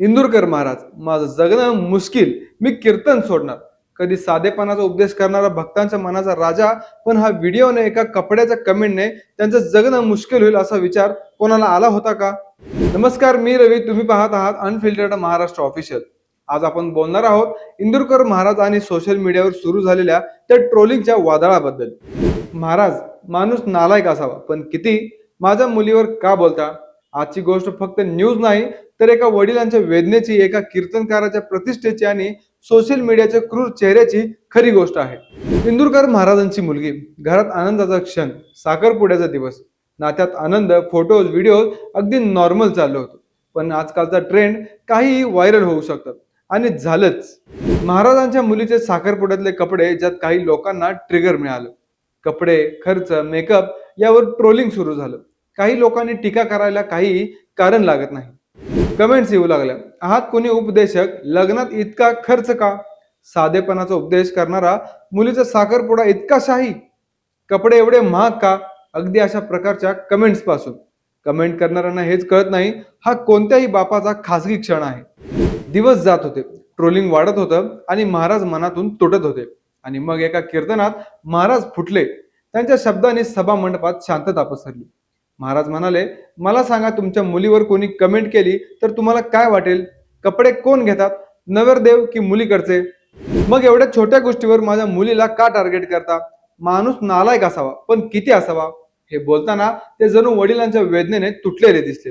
इंदूरकर महाराज माझं जगणं मुश्किल मी कीर्तन सोडणार. कधी साधेपणाचा उपदेश करणारा भक्तांच्या मनाचा राजा पण हा व्हिडिओने एका कपड्याच्या कमेंटने त्यांचं जगणं मुश्किल होईल असा विचार कोणाला आला होता का? नमस्कार मी रवी तुम्ही पाहत आहात अनफिल्टर्ड महाराष्ट्र ऑफिशियल आज आपण बोलणार आहोत इंदूरकर महाराज आणि सोशल मीडियावर सुरू झालेल्या त्या ट्रोलिंगच्या वादळाबद्दल. महाराज माणूस नालायक असावा पण किती? माझ्या मुलीवर का बोलता? आजची गोष्ट फक्त न्यूज नाही तर एका वडिलांच्या वेदनेची एका कीर्तनकाराच्या प्रतिष्ठेची आणि सोशल मीडियाच्या क्रूर चेहऱ्याची खरी गोष्ट आहे. इंदुरकर महाराजांची मुलगी. घरात आनंदाचा क्षण साखरपुड्याचा दिवस. नात्यात आनंद फोटोज व्हिडिओज अगदी नॉर्मल चाललं होतं. पण आजकालचा ट्रेंड काहीही व्हायरल होऊ शकतात आणि झालंच. महाराजांच्या मुलीचे साखरपुड्यातले कपडे ज्यात काही लोकांना ट्रिगर मिळालं. कपडे खर्च मेकअप यावर ट्रोलिंग सुरू झालं. काही लोकांनी टीका करायला काही कारण लागत नाही. कमेंट्स येऊ लागल्या. आहात कोणी उपदेशक? लग्नात इतका खर्च का? साधेपणाचा उपदेश करणारा मुलीचा साखरपुडा इतका शाही? कपडे एवढे महाग का? अगदी अशा प्रकारच्या कमेंट्सपासून. कमेंट करणाऱ्यांना हेच कळत नाही हा कोणत्याही बापाचा खासगी क्षण आहे. दिवस जात होते ट्रोलिंग वाढत होतं आणि महाराज मनातून तुटत होते. आणि मग एका कीर्तनात महाराज फुटले. त्यांच्या शब्दाने सभा मंडपात शांतता पसरली. महाराज म्हणाले मला सांगा तुमच्या मुलीवर कोणी कमेंट केली तर तुम्हाला काय वाटेल? कपडे कोण घेतात? नवरदेव की मुलीकडचे? मग एवढ्या छोट्या गोष्टीवर माझ्या मुलीला का टार्गेट करता? माणूस नालायक असावा पण किती असावा? हे बोलताना ते जणू वडिलांच्या वेदनेने तुटलेले दिसले.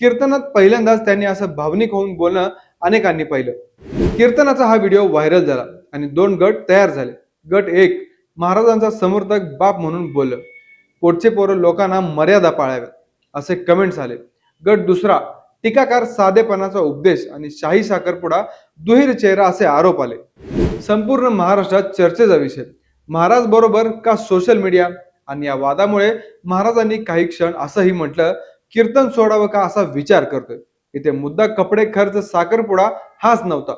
कीर्तनात पहिल्यांदाच त्यांनी असं भावनिक होऊन बोलणं अनेकांनी पाहिलं. कीर्तनाचा हा व्हिडिओ व्हायरल झाला आणि दोन गट तयार झाले. गट एक महाराजांचा समर्थक बाप म्हणून बोललं. पोटचे पोरं लोकांना मर्यादा पाळाव्यात असे कमेंट्स आले. गट दुसरा टीकाकार साधेपणाचा उपदेश आणि शाही साखरपुडा दुहेर चेहरा असे आरोप आले. संपूर्ण महाराष्ट्रात चर्चेचा विषय. महाराज बरोबर का सोशल मीडिया आणि या वादामुळे महाराजांनी काही क्षण असंही म्हटलं कीर्तन सोडावं का असा विचार करतोय. इथे मुद्दा कपडे खर्च साखरपुडा हाच नव्हता.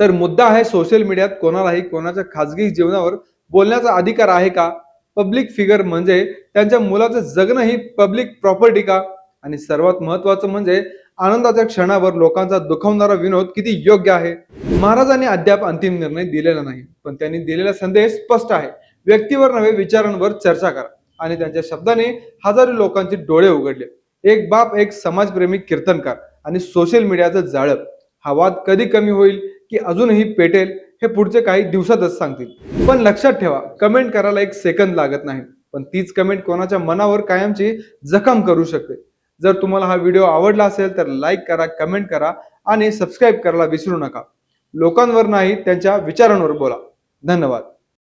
तर मुद्दा आहे सोशल मीडियात कोणालाही कोणाच्या खाजगी जीवनावर बोलण्याचा अधिकार आहे का? पब्लिक फिगर म्हणजे त्यांच्या मुलाचं जगणं ही पब्लिक प्रॉपर्टी का? आणि सर्वात महत्वाचं म्हणजे आनंदाच्या क्षणावर लोकांचा दुखवणारा विनोद किती योग्य आहे? महाराजांनी अद्याप अंतिम निर्णय दिलेला नाही पण त्यांनी दिलेला संदेश स्पष्ट आहे. व्यक्तीवर नव्हे विचारांवर चर्चा करा. आणि त्यांच्या शब्दाने हजारो लोकांचे डोळे उघडले. एक बाप एक समाजप्रेमी कीर्तनकार आणि सोशल मीडियाचं जाळं. हा वाद कधी कमी होईल? की अजूनही पेटेल हे पुढचे काही दिवसातच सांगतील. पण लक्षात ठेवा कमेंट करायला एक सेकंद लागत नाही. पण तीच कमेंट कोणाच्या मनावर कायमची जखम करू शकते. जर तुम्हाला हा व्हिडिओ आवडला असेल तर लाईक करा कमेंट करा आणि सबस्क्राईब करायला विसरू नका. लोकांवर नाही त्यांच्या विचारांवर बोला. धन्यवाद.